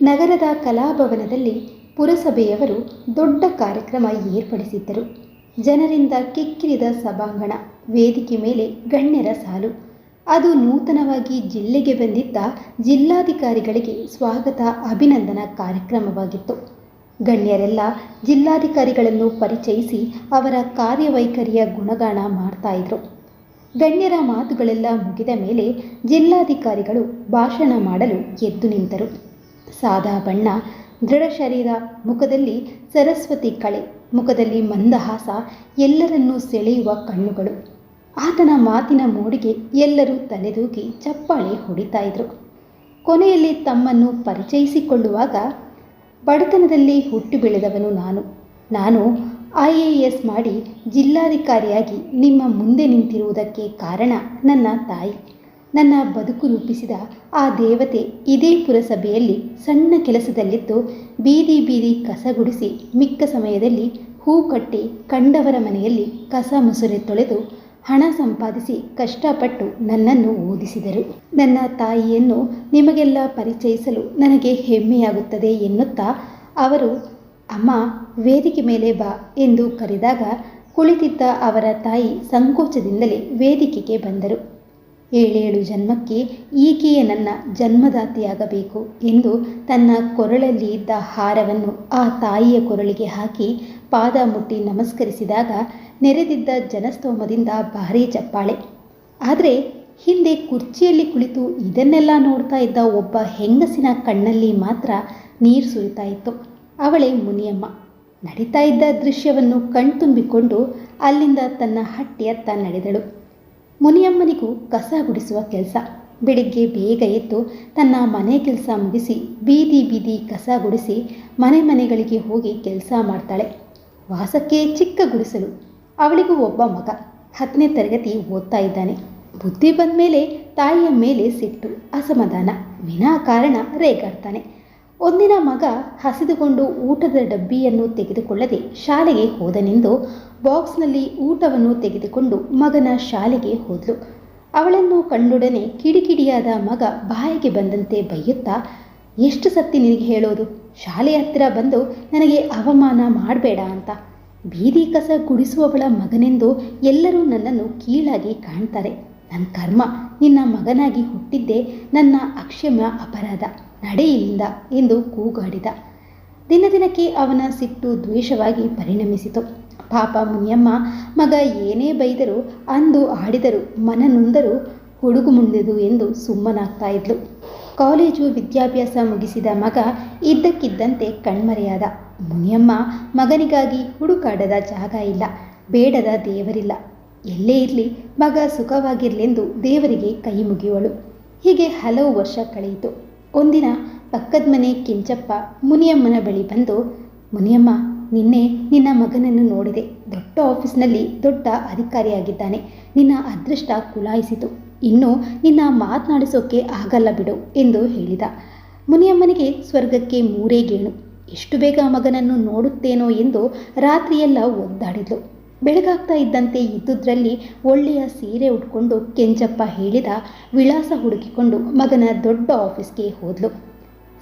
ನಗರದ ಕಲಾಭವನದಲ್ಲಿ ಪುರಸಭೆಯವರು ದೊಡ್ಡ ಕಾರ್ಯಕ್ರಮ ಏರ್ಪಡಿಸಿದ್ದರು. ಜನರಿಂದ ಕಿಕ್ಕಿರಿದ ಸಭಾಂಗಣ, ವೇದಿಕೆ ಮೇಲೆ ಗಣ್ಯರ ಸಾಲು. ಅದು ನೂತನವಾಗಿ ಜಿಲ್ಲೆಗೆ ಬಂದಿದ್ದ ಜಿಲ್ಲಾಧಿಕಾರಿಗಳಿಗೆ ಸ್ವಾಗತ, ಅಭಿನಂದನಾ ಕಾರ್ಯಕ್ರಮವಾಗಿತ್ತು. ಗಣ್ಯರೆಲ್ಲ ಜಿಲ್ಲಾಧಿಕಾರಿಗಳನ್ನು ಪರಿಚಯಿಸಿ ಅವರ ಕಾರ್ಯವೈಖರಿಯ ಗುಣಗಾನ ಮಾಡ್ತಾ ಇದ್ರು. ಗಣ್ಯರ ಮಾತುಗಳೆಲ್ಲ ಮುಗಿದ ಮೇಲೆ ಜಿಲ್ಲಾಧಿಕಾರಿಗಳು ಭಾಷಣ ಮಾಡಲು ಎದ್ದು ನಿಂತರು. ಸಾದಾ ಬಣ್ಣ, ದೃಢ ಶರೀರ, ಮುಖದಲ್ಲಿ ಸರಸ್ವತಿ ಕಳೆ, ಮುಖದಲ್ಲಿ ಮಂದಹಾಸ, ಎಲ್ಲರನ್ನೂ ಸೆಳೆಯುವ ಕಣ್ಣುಗಳು. ಆತನ ಮಾತಿನ ಮೋಡಿಗೆ ಎಲ್ಲರೂ ತಲೆದೂಗಿ ಚಪ್ಪಾಳೆ ಹೊಡಿತಾ ಇದ್ರು. ಕೊನೆಯಲ್ಲಿ ತಮ್ಮನ್ನು ಪರಿಚಯಿಸಿಕೊಳ್ಳುವಾಗ, ಬಡತನದಲ್ಲಿ ಹುಟ್ಟು ಬೆಳೆದವನು ನಾನು. ನಾನು ಐ ಎ ಎಸ್ ಮಾಡಿ ಜಿಲ್ಲಾಧಿಕಾರಿಯಾಗಿ ನಿಮ್ಮ ಮುಂದೆ ನಿಂತಿರುವುದಕ್ಕೆ ಕಾರಣ ನನ್ನ ತಾಯಿ. ನನ್ನ ಬದುಕು ರೂಪಿಸಿದ ಆ ದೇವತೆ ಇದೇ ಪುರಸಭೆಯಲ್ಲಿ ಸಣ್ಣ ಕೆಲಸದಲ್ಲಿದ್ದು ಬೀದಿ ಬೀದಿ ಕಸ ಗುಡಿಸಿ ಮಿಕ್ಕ ಸಮಯದಲ್ಲಿ ಹೂ ಕಟ್ಟಿ ಕಂಡವರ ಮನೆಯಲ್ಲಿ ಕಸ ಮುಸುರೆ ತೊಳೆದು ಹಣ ಸಂಪಾದಿಸಿ ಕಷ್ಟಪಟ್ಟು ನನ್ನನ್ನು ಓದಿಸಿದರು. ನನ್ನ ತಾಯಿಯನ್ನು ನಿಮಗೆಲ್ಲ ಪರಿಚಯಿಸಲು ನನಗೆ ಹೆಮ್ಮೆಯಾಗುತ್ತದೆ ಎನ್ನುತ್ತಾ ಅವರು, ಅಮ್ಮ, ವೇದಿಕೆ ಮೇಲೆ ಬಾ ಎಂದು ಕರೆದಾಗ ಕುಳಿತಿದ್ದ ಅವರ ತಾಯಿ ಸಂಕೋಚದಿಂದಲೇ ವೇದಿಕೆಗೆ ಬಂದರು. ಏಳೇಳು ಜನ್ಮಕ್ಕೆ ಈಕೆಯೇ ನನ್ನ ಜನ್ಮದಾತಿಯಾಗಬೇಕು ಎಂದು ತನ್ನ ಕೊರಳಲ್ಲಿ ಇದ್ದ ಹಾರವನ್ನು ಆ ತಾಯಿಯ ಕೊರಳಿಗೆ ಹಾಕಿ ಪಾದ ಮುಟ್ಟಿ ನಮಸ್ಕರಿಸಿದಾಗ ನೆರೆದಿದ್ದ ಜನಸ್ತೋಮದಿಂದ ಭಾರೀ ಚಪ್ಪಾಳೆ. ಆದರೆ ಹಿಂದೆ ಕುರ್ಚಿಯಲ್ಲಿ ಕುಳಿತು ಇದನ್ನೆಲ್ಲ ನೋಡ್ತಾ ಇದ್ದ ಒಬ್ಬ ಹೆಂಗಸಿನ ಕಣ್ಣಲ್ಲಿ ಮಾತ್ರ ನೀರು ಸುರಿತಾ ಇತ್ತು. ಅವಳೇ ಮುನಿಯಮ್ಮ. ನಡೀತಾ ಇದ್ದ ದೃಶ್ಯವನ್ನು ಕಣ್ತುಂಬಿಕೊಂಡು ಅಲ್ಲಿಂದ ತನ್ನ ಹಟ್ಟಿಯತ್ತ ನಡೆದಳು. ಮುನಿಯಮ್ಮನಿಗೂ ಕಸ ಗುಡಿಸುವ ಕೆಲಸ. ಬೆಳಿಗ್ಗೆ ಬೇಗ ಎದ್ದು ತನ್ನ ಮನೆ ಕೆಲಸ ಮುಗಿಸಿ ಬೀದಿ ಬೀದಿ ಕಸ ಗುಡಿಸಿ ಮನೆ ಮನೆಗಳಿಗೆ ಹೋಗಿ ಕೆಲಸ ಮಾಡ್ತಾಳೆ. ವಾಸಕ್ಕೆ ಚಿಕ್ಕ ಗುಡಿಸಲು. ಅವಳಿಗೂ ಒಬ್ಬ ಮಗ. ಹತ್ತನೇ ತರಗತಿ ಓದ್ತಾ ಇದ್ದಾನೆ. ಬುದ್ಧಿ ಬಂದ ಮೇಲೆ ತಾಯಿಯ ಮೇಲೆ ಸಿಟ್ಟು, ಅಸಮಾಧಾನ ವಿನಾಕಾರಣ ರೇಗಾಡ್ತಾನೆ. ಒಂದಿನ ಮಗ ಹಸಿದುಕೊಂಡು ಊಟದ ಡಬ್ಬಿಯನ್ನು ತೆಗೆದುಕೊಳ್ಳದೆ ಶಾಲೆಗೆ ಹೋದನೆಂದು ಬಾಕ್ಸ್ನಲ್ಲಿ ಊಟವನ್ನು ತೆಗೆದುಕೊಂಡು ಮಗನ ಶಾಲೆಗೆ ಹೋದ್ಲು. ಅವಳನ್ನು ಕಂಡೊಡನೆ ಕಿಡಿಕಿಡಿಯಾದ ಮಗ ಬಾಯಿಗೆ ಬಂದಂತೆ ಬೈಯುತ್ತಾ, ಎಷ್ಟು ಸತ್ತಿ ನಿನಗೆ ಹೇಳೋದು? ಶಾಲೆ ಹತ್ತಿರ ಬಂದು ನನಗೆ ಅವಮಾನ ಮಾಡಬೇಡ ಅಂತ. ಬೀದಿ ಕಸ ಗುಡಿಸುವವಳ ಮಗನೆಂದು ಎಲ್ಲರೂ ನನ್ನನ್ನು ಕೀಳಾಗಿ ಕಾಣ್ತಾರೆ. ನನ್ನ ಕರ್ಮ, ನಿನ್ನ ಮಗನಾಗಿ ಹುಟ್ಟಿದ್ದೆ ನನ್ನ ಅಕ್ಷಮ ಅಪರಾಧ. ನಡೆಯಿಂದ ಎಂದು ಕೂಗಾಡಿದ. ದಿನ ದಿನಕ್ಕೆ ಅವನ ಸಿಟ್ಟು ದ್ವೇಷವಾಗಿ ಪರಿಣಮಿಸಿತು. ಪಾಪ ಮುನಿಯಮ್ಮ, ಮಗ ಏನೇ ಬೈದರು, ಅಂದು ಆಡಿದರು ಮನನೊಂದರು ಹುಡುಗು ಮುಂದೆದು ಎಂದು ಸುಮ್ಮನಾಗ್ತಾ ಇದ್ಲು. ಕಾಲೇಜು ವಿದ್ಯಾಭ್ಯಾಸ ಮುಗಿಸಿದ ಮಗ ಇದ್ದಕ್ಕಿದ್ದಂತೆ ಕಣ್ಮರೆಯಾದ ಮುನಿಯಮ್ಮ, ಮಗನಿಗಾಗಿ ಹುಡುಕಾಡದ ಜಾಗ ಇಲ್ಲ, ಬೇಡದ ದೇವರಿಲ್ಲ. ಎಲ್ಲೇ ಇರಲಿ, ಮಗ ಸುಖವಾಗಿರಲೆಂದು ದೇವರಿಗೆ ಕೈ ಮುಗಿಯುವಳು ಹೀಗೆ ಹಲವು ವರ್ಷ ಕಳೆಯಿತು. ಒಂದಿನ ಪಕ್ಕದ ಮನೆ ಕೆಂಚಪ್ಪ ಮುನಿಯಮ್ಮನ ಬಳಿ ಬಂದು, ಮುನಿಯಮ್ಮ ನಿನ್ನೆ ನಿನ್ನ ಮಗನನ್ನು ನೋಡಿದೆ. ದೊಡ್ಡ ಆಫೀಸ್ನಲ್ಲಿ ದೊಡ್ಡ ಅಧಿಕಾರಿಯಾಗಿದ್ದಾನೆ. ನಿನ್ನ ಅದೃಷ್ಟ ಕುಲಾಯಿಸಿತು. ಇನ್ನು ನಿನ್ನ ಮಾತನಾಡಿಸೋಕೆ ಆಗಲ್ಲ ಬಿಡು ಎಂದು ಹೇಳಿದ. ಮುನಿಯಮ್ಮನಿಗೆ ಸ್ವರ್ಗಕ್ಕೆ ಮೂರೇ ಗೇಣು. ಎಷ್ಟು ಬೇಗ ಮಗನನ್ನು ನೋಡುತ್ತೇನೋ ಎಂದು ರಾತ್ರಿಯೆಲ್ಲ ಒದ್ದಾಡಿದ್ಲು. ಬೆಳಗಾಗ್ತಾ ಇದ್ದಂತೆ ಇದ್ದುದ್ರಲ್ಲಿ ಒಳ್ಳೆಯ ಸೀರೆ ಉಟ್ಕೊಂಡು ಕೆಂಚಪ್ಪ ಹೇಳಿದ ವಿಳಾಸ ಹುಡುಕಿಕೊಂಡು ಮಗನ ದೊಡ್ಡ ಆಫೀಸ್ಗೆ ಹೋದ್ಲು.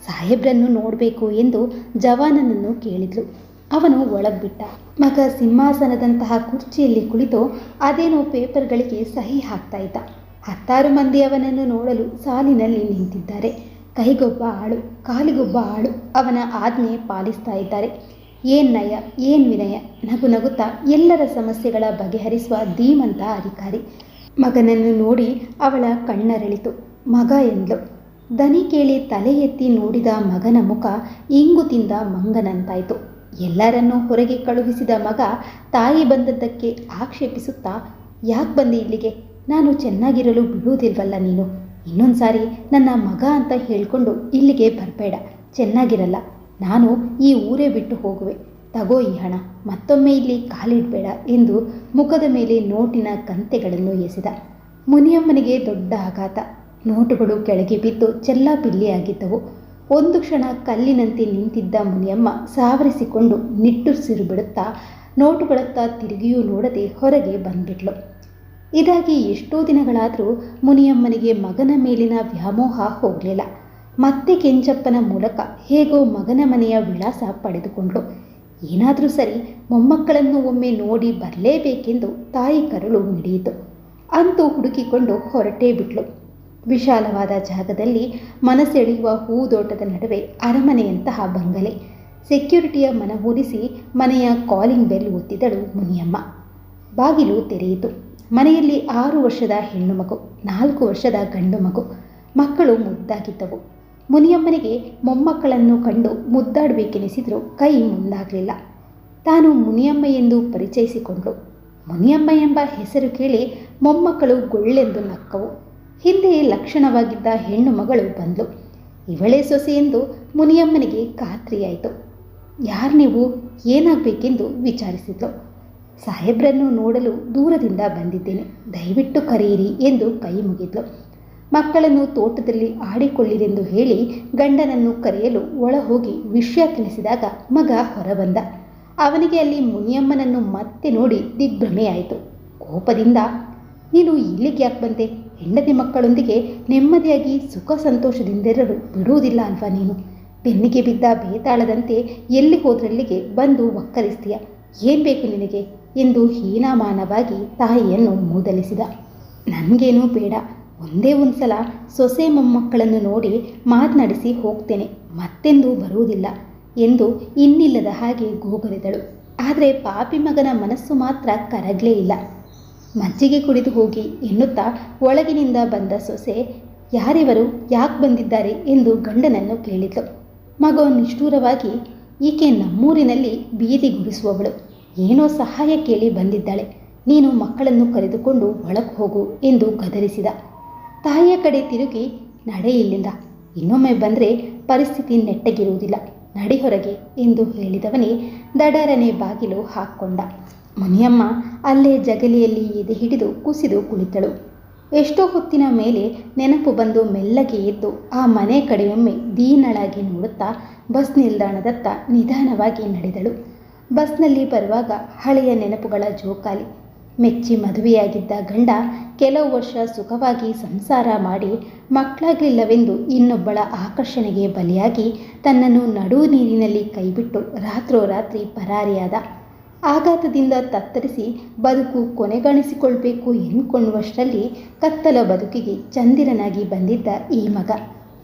ಸಾಹೇಬ್ರನ್ನು ನೋಡಬೇಕು ಎಂದು ಜವಾನನನ್ನು ಕೇಳಿದ್ಲು. ಅವನು ಒಳಗ್ಬಿಟ್ಟ. ಮಗ ಸಿಂಹಾಸನದಂತಹ ಕುರ್ಚಿಯಲ್ಲಿ ಕುಳಿತು ಅದೇನೋ ಪೇಪರ್ಗಳಿಗೆ ಸಹಿ ಹಾಕ್ತಾ ಇದ್ದ. ಹತ್ತಾರು ಮಂದಿ ಅವನನ್ನು ನೋಡಲು ಸಾಲಿನಲ್ಲಿ ನಿಂತಿದ್ದಾರೆ. ಕೈಗೊಬ್ಬ ಆಳು, ಕಾಲಿಗೊಬ್ಬ ಆಳು ಅವನ ಆಜ್ಞೆ ಪಾಲಿಸ್ತಾ ಇದ್ದಾರೆ. ಏನ್ ನಯ, ಏನ್ ವಿನಯ? ನಗು ನಗುತ್ತಾ ಎಲ್ಲರ ಸಮಸ್ಯೆಗಳ ಬಗೆಹರಿಸುವ ಧೀಮಂತ ಅಧಿಕಾರಿ. ಮಗನನ್ನು ನೋಡಿ ಅವಳ ಕಣ್ಣರಳಿತು. ಮಗ ಎಂದ್ಲು. ದನಿ ಕೇಳಿ ತಲೆ ಎತ್ತಿ ನೋಡಿದ ಮಗನ ಮುಖ ಇಂಗು ತಿಂದ ಮಂಗನಂತಾಯಿತು. ಎಲ್ಲರನ್ನೂ ಹೊರಗೆ ಕಳುಹಿಸಿದ ಮಗ ತಾಯಿ ಬಂದದ್ದಕ್ಕೆ ಆಕ್ಷೇಪಿಸುತ್ತಾ, ಯಾಕೆ ಬಂದೆ ಇಲ್ಲಿಗೆ? ನಾನು ಚೆನ್ನಾಗಿರಲು ಬಿಡುವುದಿಲ್ವಲ್ಲ ನೀನು? ಇನ್ನೊಂದು ಸಾರಿ ನನ್ನ ಮಗ ಅಂತ ಹೇಳಿಕೊಂಡು ಇಲ್ಲಿಗೆ ಬರಬೇಡ. ಚೆನ್ನಾಗಿರಲ್ಲ. ನಾನು ಈ ಊರೇ ಬಿಟ್ಟು ಹೋಗುವೆ. ತಗೋ ಈ ಹಣ. ಮತ್ತೊಮ್ಮೆ ಇಲ್ಲಿ ಕಾಲಿಡಬೇಡ ಎಂದು ಮುಖದ ಮೇಲೆ ನೋಟಿನ ಕಂತೆಗಳನ್ನು ಎಸೆದ. ಮುನಿಯಮ್ಮನಿಗೆ ದೊಡ್ಡ ಆಘಾತ. ನೋಟುಗಳು ಕೆಳಗೆ ಬಿದ್ದು ಚೆಲ್ಲಾಪಿಲ್ಲಿಯಾಗಿದ್ದವು. ಒಂದು ಕ್ಷಣ ಕಲ್ಲಿನಂತೆ ನಿಂತಿದ್ದ ಮುನಿಯಮ್ಮ ಸಾವರಿಸಿಕೊಂಡು ನಿಟ್ಟುಸಿರು ಬಿಡುತ್ತಾ ನೋಟುಗಳತ್ತ ತಿರುಗಿಯೂ ನೋಡದೆ ಹೊರಗೆ ಬಂದ್ಬಿಟ್ಲು. ಇದಾಗಿ ಎಷ್ಟೋ ದಿನಗಳಾದರೂ ಮುನಿಯಮ್ಮನಿಗೆ ಮಗನ ಮೇಲಿನ ವ್ಯಾಮೋಹ ಹೋಗಲಿಲ್ಲ. ಮತ್ತೆ ಕೆಂಚಪ್ಪನ ಮೂಲಕ ಹೇಗೋ ಮಗನ ಮನೆಯ ವಿಳಾಸ ಪಡೆದುಕೊಂಡ್ಳು. ಏನಾದರೂ ಸರಿ ಮೊಮ್ಮಕ್ಕಳನ್ನು ಒಮ್ಮೆ ನೋಡಿ ಬರಲೇಬೇಕೆಂದು ತಾಯಿ ಕರುಳು ಮಿಡಿಯಿತು. ಅಂತೂ ಹುಡುಕಿಕೊಂಡು ಹೊರಟೇ ಬಿಟ್ಲು. ವಿಶಾಲವಾದ ಜಾಗದಲ್ಲಿ ಮನಸೆಳೆಯುವ ಹೂದೋಟದ ನಡುವೆ ಅರಮನೆಯಂತಹ ಬಂಗಲೆ. ಸೆಕ್ಯೂರಿಟಿಯ ಮನವೂರಿಸಿ ಮನೆಯ ಕಾಲಿಂಗ್ ಬೆಲ್ ಒತ್ತಿದಳು ಮುನಿಯಮ್ಮ. ಬಾಗಿಲು ತೆರೆಯಿತು. ಮನೆಯಲ್ಲಿ ಆರು ವರ್ಷದ ಹೆಣ್ಣು ಮಗು, ನಾಲ್ಕು ವರ್ಷದ ಗಂಡು ಮಗು. ಮಕ್ಕಳು ಮುದ್ದಾಗಿದ್ದವು. ಮುನಿಯಮ್ಮನಿಗೆ ಮೊಮ್ಮಕ್ಕಳನ್ನು ಕಂಡು ಮುದ್ದಾಡಬೇಕೆನಿಸಿದರೂ ಕೈ ಮುಂದಾಗಲಿಲ್ಲ. ತಾನು ಮುನಿಯಮ್ಮ ಎಂದು ಪರಿಚಯಿಸಿಕೊಂಡು ಮುನಿಯಮ್ಮ ಎಂಬ ಹೆಸರು ಕೇಳಿ ಮೊಮ್ಮಕ್ಕಳು ಗೊಳ್ಳೆಂದು ನಕ್ಕವು. ಹಿಂದೆ ಲಕ್ಷಣವಾಗಿದ್ದ ಹೆಣ್ಣು ಮಗಳು ಬಂದಳು ಇವಳೇ ಸೊಸೆ ಎಂದು ಮುನಿಯಮ್ಮನಿಗೆ ಖಾತ್ರಿಯಾಯಿತು. ಯಾರು ನೀವು? ಏನಾಗಬೇಕೆಂದು ವಿಚಾರಿಸಿದ್ಲು. ಸಾಹೇಬ್ರನ್ನು ನೋಡಲು ದೂರದಿಂದ ಬಂದಿದ್ದೇನೆ. ದಯವಿಟ್ಟು ಕರೆಯಿರಿ ಎಂದು ಕೈ ಮುಗಿದ್ಲು. ಮಕ್ಕಳನ್ನು ತೋಟದಲ್ಲಿ ಆಡಿಕೊಳ್ಳಿರೆಂದು ಹೇಳಿ ಗಂಡನನ್ನು ಕರೆಯಲು ಒಳ ಹೋಗಿ ವಿಷಯ ತಿಳಿಸಿದಾಗ ಮಗ ಹೊರಬಂದ. ಅವನಿಗೆ ಅಲ್ಲಿ ಮುನಿಯಮ್ಮನನ್ನು ಮತ್ತೆ ನೋಡಿ ದಿಗ್ಭ್ರಮೆಯಾಯಿತು. ಕೋಪದಿಂದ, ನೀನು ಇಲ್ಲಿಗೆ ಯಾಕೆ ಬಂದೆ? ಹೆಂಡತಿ ಮಕ್ಕಳೊಂದಿಗೆ ನೆಮ್ಮದಿಯಾಗಿ ಸುಖ ಸಂತೋಷದಿಂದಿರಲು ಬಿಡುವುದಿಲ್ಲ ಅಲ್ವಾ ನೀನು? ಬೆನ್ನಿಗೆ ಬಿದ್ದ ಬೇತಾಳದಂತೆ ಎಲ್ಲಿ ಹೋದ್ರಲ್ಲಿಗೆ ಬಂದು ಒಕ್ಕರಿಸ್ತೀಯ ಏನು ಬೇಕು ನಿನಗೆ? ಎಂದು ಹೀನಾಮಾನವಾಗಿ ತಾಯಿಯನ್ನು ಮೂದಲಿಸಿದ. ನನಗೇನೂ ಬೇಡ. ಒಂದೇ ಒಂದು ಸಲ ಸೊಸೆ ಮೊಮ್ಮಕ್ಕಳನ್ನು ನೋಡಿ ಮಾತನಾಡಿಸಿ ಹೋಗ್ತೇನೆ. ಮತ್ತೆಂದೂ ಬರುವುದಿಲ್ಲ ಎಂದು ಇನ್ನಿಲ್ಲದ ಹಾಗೆ ಗೋಗರಿದಳು. ಆದರೆ ಪಾಪಿ ಮಗನ ಮನಸ್ಸು ಮಾತ್ರ ಕರಗಲೇ ಇಲ್ಲ. ಮಜ್ಜಿಗೆ ಕುಡಿದು ಹೋಗಿ ಎನ್ನುತ್ತಾ ಒಳಗಿನಿಂದ ಬಂದ ಸೊಸೆ, ಯಾರಿವರು ಯಾಕೆ ಬಂದಿದ್ದಾರೆ ಎಂದು ಗಂಡನನ್ನು ಕೇಳಿದ್ಲು. ಮಗ ನಿಷ್ಠೂರವಾಗಿ, ಈಕೆ ನಮ್ಮೂರಿನಲ್ಲಿ ಬೀದಿ ಗುಡಿಸುವವಳು. ಏನೋ ಸಹಾಯ ಕೇಳಿ ಬಂದಿದ್ದಾಳೆ. ನೀನು ಮಕ್ಕಳನ್ನು ಕರೆದುಕೊಂಡು ಒಳಗೆ ಹೋಗು ಎಂದು ಗದರಿಸಿದ. ತಾಯಿಯ ಕಡೆ ತಿರುಗಿ ನಡೆ ಇಲ್ಲಿಂದ. ಇನ್ನೊಮ್ಮೆ ಬಂದರೆ ಪರಿಸ್ಥಿತಿ ನೆಟ್ಟಗಿರುವುದಿಲ್ಲ. ನಡಿ ಹೊರಗೆ ಎಂದು ಹೇಳಿದವನೇ ದಡರನೆ ಬಾಗಿಲು ಹಾಕ್ಕೊಂಡ. ಮುನಿಯಮ್ಮ ಅಲ್ಲೇ ಜಗಲಿಯಲ್ಲಿ ಎದೆ ಹಿಡಿದು ಕುಸಿದು ಕುಳಿತಳು. ಎಷ್ಟೋ ಹೊತ್ತಿನ ಮೇಲೆ ನೆನಪು ಬಂದು ಮೆಲ್ಲಗೆ ಎದ್ದು ಆ ಮನೆ ಕಡೆಯೊಮ್ಮೆ ದೀನಳಾಗಿ ನೋಡುತ್ತಾ ಬಸ್ ನಿಲ್ದಾಣದತ್ತ ನಿಧಾನವಾಗಿ ನಡೆದಳು. ಬಸ್ನಲ್ಲಿ ಬರುವಾಗ ಹಳೆಯ ನೆನಪುಗಳ ಜೋಕಾಲಿ. ಮೆಚ್ಚಿ ಮದುವೆಯಾಗಿದ್ದ ಗಂಡ ಕೆಲವು ವರ್ಷ ಸುಖವಾಗಿ ಸಂಸಾರ ಮಾಡಿ ಮಕ್ಕಳಾಗಲಿಲ್ಲವೆಂದು ಇನ್ನೊಬ್ಬಳ ಆಕರ್ಷಣೆಗೆ ಬಲಿಯಾಗಿ ತನ್ನನ್ನು ನಡು ನೀರಿನಲ್ಲಿ ಕೈಬಿಟ್ಟು ರಾತ್ರೋರಾತ್ರಿ ಪರಾರಿಯಾದ ಆಘಾತದಿಂದ ತತ್ತರಿಸಿ ಬದುಕು ಕೊನೆಗಾಣಿಸಿಕೊಳ್ಬೇಕು ಎಂದ್ಕೊಳ್ಳುವಷ್ಟರಲ್ಲಿ ಕತ್ತಲ ಬದುಕಿಗೆ ಚಂದಿರನಾಗಿ ಬಂದಿದ್ದ ಈ ಮಗ.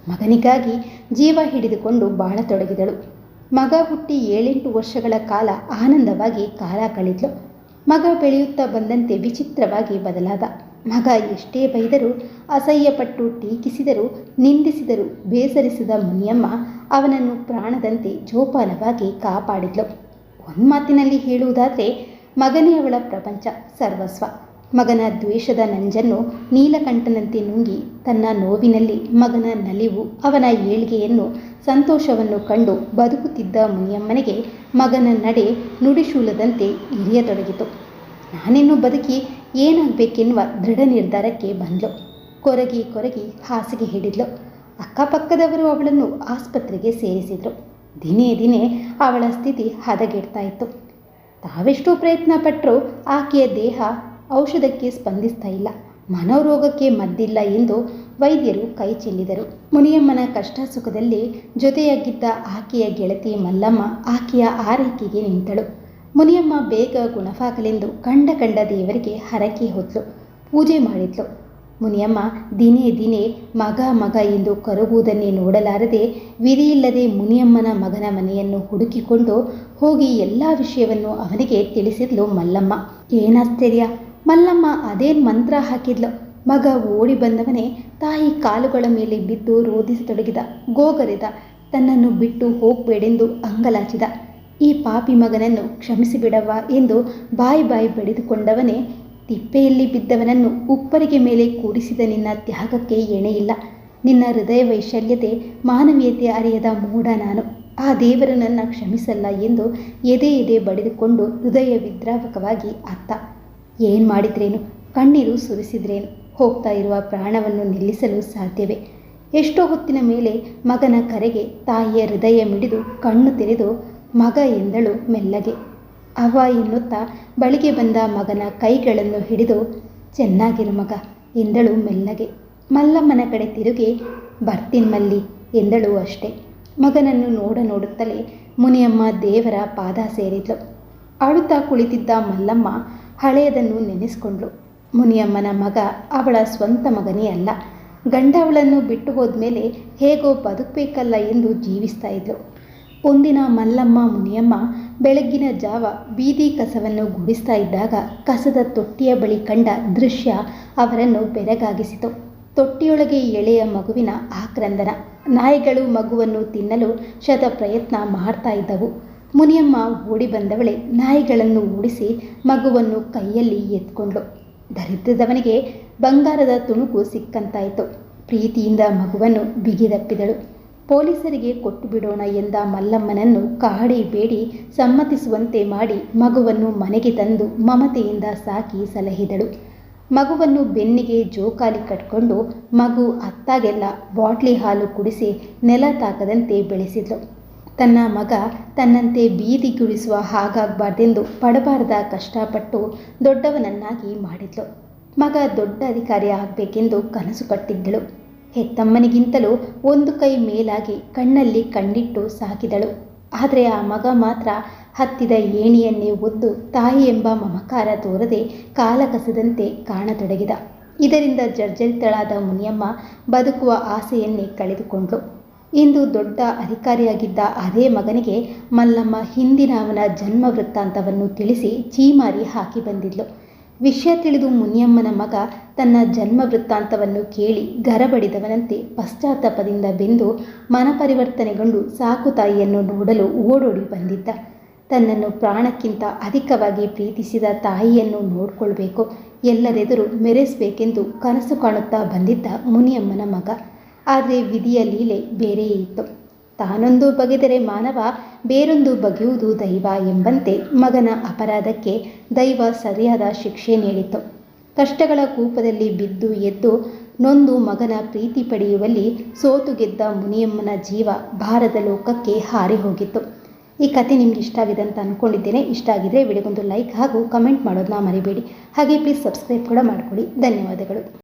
ಮಗನಿಗಾಗಿ ಜೀವ ಹಿಡಿದುಕೊಂಡು ಬಾಳತೊಡಗಿದಳು ಮಗ ಹುಟ್ಟಿ ಏಳೆಂಟು ವರ್ಷಗಳ ಕಾಲ ಆನಂದವಾಗಿ ಕಾಲ ಕಳೆದಳು ಮಗ ಬೆಳೆಯುತ್ತಾ ಬಂದಂತೆ ವಿಚಿತ್ರವಾಗಿ ಬದಲಾದ. ಮಗ ಎಷ್ಟೇ ಬೈದರೂ, ಅಸಹ್ಯಪಟ್ಟು ಟೀಕಿಸಿದರೂ, ನಿಂದಿಸಿದರೂ, ಬೇಸರಿಸಿದ ಮುನಿಯಮ್ಮ ಅವನನ್ನು ಪ್ರಾಣದಂತೆ ಜೋಪಾನವಾಗಿ ಕಾಪಾಡಿದ್ಲು. ಒಂದು ಮಾತಿನಲ್ಲಿ ಹೇಳುವುದಾದರೆ ಮಗನೇ ಅವಳ ಪ್ರಪಂಚ ಸರ್ವಸ್ವ. ಮಗನ ದ್ವೇಷದ ನಂಜನ್ನು ನೀಲಕಂಠನಂತೆ ನುಂಗಿ ತನ್ನ ನೋವಿನಲ್ಲಿ ಮಗನ ನಲಿವು ಅವನ ಏಳ್ಗೆಯನ್ನು ಸಂತೋಷವನ್ನು ಕಂಡು ಬದುಕುತ್ತಿದ್ದ ಮುನಿಯಮ್ಮನಿಗೆ ಮಗನ ನಡೆ ನುಡಿಶೂಲದಂತೆ ಇರಿಯತೊಡಗಿತು. ನಾನಿನ್ನು ಬದುಕಿ ಏನಾಗಬೇಕೆನ್ನುವ ದೃಢ ನಿರ್ಧಾರಕ್ಕೆ ಬಂದ್ಲು. ಕೊರಗಿ ಕೊರಗಿ ಹಾಸಿಗೆ ಹಿಡಿದ್ಲು. ಅಕ್ಕಪಕ್ಕದವರು ಅವಳನ್ನು ಆಸ್ಪತ್ರೆಗೆ ಸೇರಿಸಿದರು. ದಿನೇ ದಿನೇ ಅವಳ ಸ್ಥಿತಿ ಹದಗೆಡ್ತಾ ಇತ್ತು. ತಾವೆಷ್ಟು ಪ್ರಯತ್ನ ಪಟ್ಟರೂ ಆಕೆಯ ದೇಹ ಔಷಧಕ್ಕೆ ಸ್ಪಂದಿಸ್ತಾ ಇಲ್ಲ. ಮನೋರೋಗಕ್ಕೆ ಮದ್ದಿಲ್ಲ ಎಂದು ವೈದ್ಯರು ಕೈ ಚೆಲ್ಲಿದರು. ಮುನಿಯಮ್ಮನ ಕಷ್ಟ ಸುಖದಲ್ಲಿ ಜೊತೆಯಾಗಿದ್ದ ಆಕೆಯ ಗೆಳತಿ ಮಲ್ಲಮ್ಮ ಆಕೆಯ ಆರೈಕೆಗೆ ನಿಂತಳು. ಮುನಿಯಮ್ಮ ಬೇಗ ಗುಣವಾಗಲೆಂದು ಕಂಡ ಕಂಡ ದೇವರಿಗೆ ಹರಕೆ ಹೊತ್ತಳು ಪೂಜೆ ಮಾಡಿದ್ಲು. ಮುನಿಯಮ್ಮ, ದಿನೇ ದಿನೇ ಮಗ ಮಗ ಎಂದು ಕರಗುವುದನ್ನೇ ನೋಡಲಾರದೆ ವಿಧಿಯಿಲ್ಲದೆ ಮುನಿಯಮ್ಮನ ಮಗನ ಮನೆಯನ್ನು ಹುಡುಕಿಕೊಂಡು ಹೋಗಿ ಎಲ್ಲ ವಿಷಯವನ್ನು ಅವನಿಗೆ ತಿಳಿಸಿದ್ಲು ಮಲ್ಲಮ್ಮ. ಏನಾಶ್ಚರ್ಯ ಮಲ್ಲಮ್ಮ ಅದೇ ಮಂತ್ರ ಹಾಕಿದ್ಲು? ಮಗ ಓಡಿ ಬಂದವನೇ ತಾಯಿ ಕಾಲುಗಳ ಮೇಲೆ ಬಿದ್ದು ರೋಧಿಸತೊಡಗಿದ, ಗೋಗರೆದ, ತನ್ನನ್ನು ಬಿಟ್ಟು ಹೋಗಬೇಡೆಂದು ಅಂಗಲಾಚಿದ. ಈ ಪಾಪಿ ಮಗನನ್ನು ಕ್ಷಮಿಸಿಬಿಡವ್ವ ಎಂದು ಬಾಯಿ ಬಾಯಿ ಬಡಿದುಕೊಂಡವನೇ ತಿಪ್ಪೆಯಲ್ಲಿ ಬಿದ್ದವನನ್ನು ಉಪ್ಪರಿಗೆ ಮೇಲೆ ಕೂಡಿಸಿದ ನಿನ್ನ ತ್ಯಾಗಕ್ಕೆ ಎಣೆಯಿಲ್ಲ. ನಿನ್ನ ಹೃದಯ ವೈಶಲ್ಯತೆ, ಮಾನವೀಯತೆ ಅರಿಯದ ಮೂಢ ನಾನು. ಆ ದೇವರು ನನ್ನ ಕ್ಷಮಿಸಲ್ಲ ಎಂದು ಎದೆ ಎದೆ ಬಡಿದುಕೊಂಡು ಹೃದಯ ವಿದ್ರಾವಕವಾಗಿ ಅತ್ತ. ಏನು ಮಾಡಿದ್ರೇನು? ಕಣ್ಣೀರು ಸುರಿಸಿದ್ರೇನು? ಹೋಗ್ತಾ ಇರುವ ಪ್ರಾಣವನ್ನು ನಿಲ್ಲಿಸಲು ಸಾಧ್ಯವೇ? ಎಷ್ಟೋ ಹೊತ್ತಿನ ಮೇಲೆ ಮಗನ ಕರೆಗೆ ತಾಯಿಯ ಹೃದಯ ಮಿಡಿದು ಕಣ್ಣು ತೆರೆದು ಮಗ ಎಂದಳು ಮೆಲ್ಲಗೆ. ಅವ ಎನ್ನುತ್ತಾ ಬಳಿಗೆ ಬಂದ ಮಗನ ಕೈಗಳನ್ನು ಹಿಡಿದು, ಚೆನ್ನಾಗಿರು ಮಗ. ಎಂದಳು ಮೆಲ್ಲಗೆ. ಮಲ್ಲಮ್ಮನ ಕಡೆ ತಿರುಗಿ, ಬರ್ತೀನಿ ಮಲ್ಲಿ ಎಂದಳು ಅಷ್ಟೆ. ಮಗನನ್ನು ನೋಡ ನೋಡುತ್ತಲೇ ಮುನಿಯಮ್ಮ ದೇವರ ಪಾದ ಸೇರಿದ್ಲು. ಅಳುತ್ತಾ ಕುಳಿತಿದ್ದ ಮಲ್ಲಮ್ಮ ಹಳೆಯದನ್ನು ನೆನೆಸ್ಕೊಂಡ್ಳು. ಮುನಿಯಮ್ಮನ ಮಗ ಅವಳ ಸ್ವಂತ ಮಗನೇ ಅಲ್ಲ. ಗಂಡ ಅವಳನ್ನು ಬಿಟ್ಟು ಹೋದ್ಮೇಲೆ ಹೇಗೋ ಬದುಕಬೇಕಲ್ಲ ಎಂದು ಜೀವಿಸ್ತಾ ಇದ್ಲು. ಒಂದಿನ ಮಲ್ಲಮ್ಮ ಮುನಿಯಮ್ಮ ಬೆಳಗ್ಗಿನ ಜಾವ ಬೀದಿ ಕಸವನ್ನು ಗುಡಿಸ್ತಾ ಇದ್ದಾಗ ಕಸದ ತೊಟ್ಟಿಯ ಬಳಿ ಕಂಡ ದೃಶ್ಯ ಅವರನ್ನು ಬೆರಗಾಗಿಸಿತು. ತೊಟ್ಟಿಯೊಳಗೆ ಎಳೆಯ ಮಗುವಿನ ಆಕ್ರಂದನ. ನಾಯಿಗಳು ಮಗುವನ್ನು ತಿನ್ನಲು ಶತ ಪ್ರಯತ್ನ ಮಾಡ್ತಾ ಇದ್ದವು. ಮುನಿಯಮ್ಮ ಓಡಿ ಬಂದವಳೆ ನಾಯಿಗಳನ್ನು ಓಡಿಸಿ ಮಗುವನ್ನು ಕೈಯಲ್ಲಿ ಎತ್ಕೊಂಡ್ಳು. ದರಿದ್ರದವನಿಗೆ ಬಂಗಾರದ ತುಣುಕು ಸಿಕ್ಕಂತಾಯಿತು. ಪ್ರೀತಿಯಿಂದ ಮಗುವನ್ನು ಬಿಗಿದಪ್ಪಿದಳು. ಪೊಲೀಸರಿಗೆ ಕೊಟ್ಟು ಬಿಡೋಣ ಎಂದ ಮಲ್ಲಮ್ಮನನ್ನು ಕಾಡಿ ಬೇಡಿ ಸಮ್ಮತಿಸುವಂತೆ ಮಾಡಿ ಮಗುವನ್ನು ಮನೆಗೆ ತಂದು ಮಮತೆಯಿಂದ ಸಾಕಿ ಸಲಹಿದಳು. ಮಗುವನ್ನು ಬೆನ್ನಿಗೆ ಜೋಕಾಲಿ ಕಟ್ಕೊಂಡು ಮಗು ಅತ್ತಾಗೆಲ್ಲ ಬಾಟ್ಲಿ ಹಾಲು ಕುಡಿಸಿ ನೆಲ ತಾಕದಂತೆ ಬೆಳೆಸಿದ್ಳು ತನ್ನ ಮಗ ತನ್ನಂತೆ ಬೀದಿ ಗುಡಿಸುವ ಹಾಗಾಗಬಾರ್ದೆಂದು ಪಡಬಾರದ ಕಷ್ಟಪಟ್ಟು ದೊಡ್ಡವನನ್ನಾಗಿ ಮಾಡಿದ್ಳು ಮಗ ದೊಡ್ಡ ಅಧಿಕಾರಿ ಆಗಬೇಕೆಂದು ಕನಸು ಕಟ್ಟಿದ್ದಳು. ಹೆತ್ತಮ್ಮನಿಗಿಂತಲೂ ಒಂದು ಕೈ ಮೇಲಾಗಿ ಕಣ್ಣಲ್ಲಿ ಕಣ್ಣಿಟ್ಟು ಸಾಕಿದಳು. ಆದರೆ ಆ ಮಗ ಮಾತ್ರ ಹತ್ತಿದ ಏಣಿಯನ್ನೇ ಒದ್ದು ತಾಯಿ ಎಂಬ ಮಮಕಾರ ತೋರದೆ ಕಾಲಕಸದಂತೆ ಕಾಣತೊಡಗಿದ. ಇದರಿಂದ ಜರ್ಜರಿತಳಾದ ಮುನಿಯಮ್ಮ ಬದುಕುವ ಆಸೆಯನ್ನೇ ಕಳೆದುಕೊಂಡು ಇಂದು ದೊಡ್ಡ ಅಧಿಕಾರಿಯಾಗಿದ್ದ ಅದೇ ಮಗನಿಗೆ ಮಲ್ಲಮ್ಮ ಹಿಂದಿನ ಅವನ ಜನ್ಮ ವೃತ್ತಾಂತವನ್ನು ತಿಳಿಸಿ ಚೀಮಾರಿ ಹಾಕಿ ಬಂದಿದ್ಲು. ವಿಷಯ ತಿಳಿದು ಮುನಿಯಮ್ಮನ ಮಗ ತನ್ನ ಜನ್ಮ ವೃತ್ತಾಂತವನ್ನು ಕೇಳಿ ಗರಬಡಿದವನಂತೆ ಪಶ್ಚಾತ್ತಾಪದಿಂದ ಬೆಂದು ಮನಪರಿವರ್ತನೆಗೊಂಡು ಸಾಕು ತಾಯಿಯನ್ನು ನೋಡಲು ಓಡೋಡಿ ಬಂದಿದ್ದ. ತನ್ನನ್ನು ಪ್ರಾಣಕ್ಕಿಂತ ಅಧಿಕವಾಗಿ ಪ್ರೀತಿಸಿದ ತಾಯಿಯನ್ನು ನೋಡಿಕೊಳ್ಬೇಕು, ಎಲ್ಲರೆದುರು ಮೆರೆಸಬೇಕೆಂದು ಕನಸು ಕಾಣುತ್ತಾ ಬಂದಿದ್ದ ಮುನಿಯಮ್ಮನ ಮಗ. ಆದರೆ ವಿಧಿಯ ಲೀಲೆ ಬೇರೆಯೇ ಇತ್ತು. ತಾನೊಂದು ಬಗೆದರೆ ಮಾನವ, ಬೇರೊಂದು ಬಗೆಯುವುದು ದೈವ ಎಂಬಂತೆ ಮಗನ ಅಪರಾಧಕ್ಕೆ ದೈವ ಸರಿಯಾದ ಶಿಕ್ಷೆ ನೀಡಿತು. ಕಷ್ಟಗಳ ಕೂಪದಲ್ಲಿ ಬಿದ್ದು ಎದ್ದು ನೊಂದು ಮಗನ ಪ್ರೀತಿ ಪಡೆಯುವಲ್ಲಿ ಸೋತು ಗೆದ್ದ ಮುನಿಯಮ್ಮನ ಜೀವ ಭಾರದ ಲೋಕಕ್ಕೆ ಹಾರಿ ಹೋಗಿತ್ತು. ಈ ಕತೆ ನಿಮ್ಗೆ ಇಷ್ಟ ಆಗಿದೆ ಅಂತ ಅಂದ್ಕೊಂಡಿದ್ದೇನೆ ಇಷ್ಟ ಆಗಿದ್ರೆ ವಿಡಿಯೋಗೊಂದು ಲೈಕ್ ಹಾಗೂ ಕಮೆಂಟ್ ಮಾಡೋದನ್ನ ಮರಿಬೇಡಿ. ಹಾಗೆ ಪ್ಲೀಸ್ ಸಬ್ಸ್ಕ್ರೈಬ್ ಕೂಡ ಮಾಡಿಕೊಡಿ. ಧನ್ಯವಾದಗಳು.